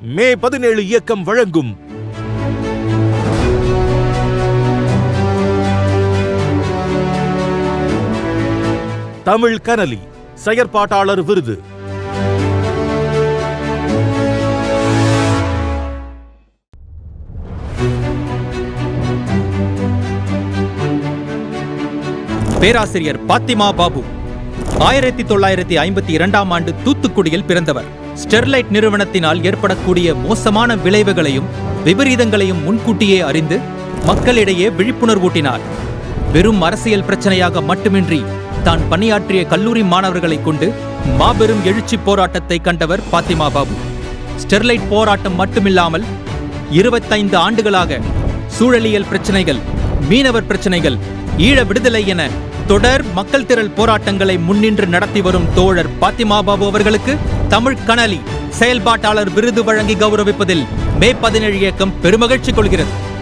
மே பதினேழு இயக்கம் வழங்கும். தமிழ் கனலி செயற்பாட்டாளர் விருது. பேராசிரியர் பாத்திமா பாபு. ஆயிரத்தி தொள்ளாயிரத்தி ஐம்பத்தி இரண்டாம் ஆண்டு தூத்துக்குடியில் பிறந்தவர். ஸ்டெர்லைட் நிறுவனத்தினால் ஏற்படக்கூடிய மோசமான விளைவுகளையும் விபரீதங்களையும் முன்கூட்டியே அறிந்து மக்களிடையே விழிப்புணர்வூட்டினார். வெறும் அரசியல் பிரச்சனையாக மட்டுமின்றி தான் பணியாற்றிய கல்லூரி மாணவர்களை கொண்டு மாபெரும் எழுச்சி போராட்டத்தை கண்டவர் பாத்திமா பாபு. ஸ்டெர்லைட் போராட்டம் மட்டுமில்லாமல் இருபத்தைந்து ஆண்டுகளாக சூழலியல் பிரச்சனைகள் மீனவர் பிரச்சனைகள் ஈழ விடுதலை என தொடர் மக்கள் திரள் போராட்டங்களை முன்னின்று நடத்தி வரும் தோழர் பாத்திமா பாபு அவர்களுக்கு தமிழ் கனலி செயல்பாட்டாளர் விருது வழங்கி கௌரவிப்பதில் மே பதினேழு இயக்கம் பெருமகிழ்ச்சி கொள்கிறது.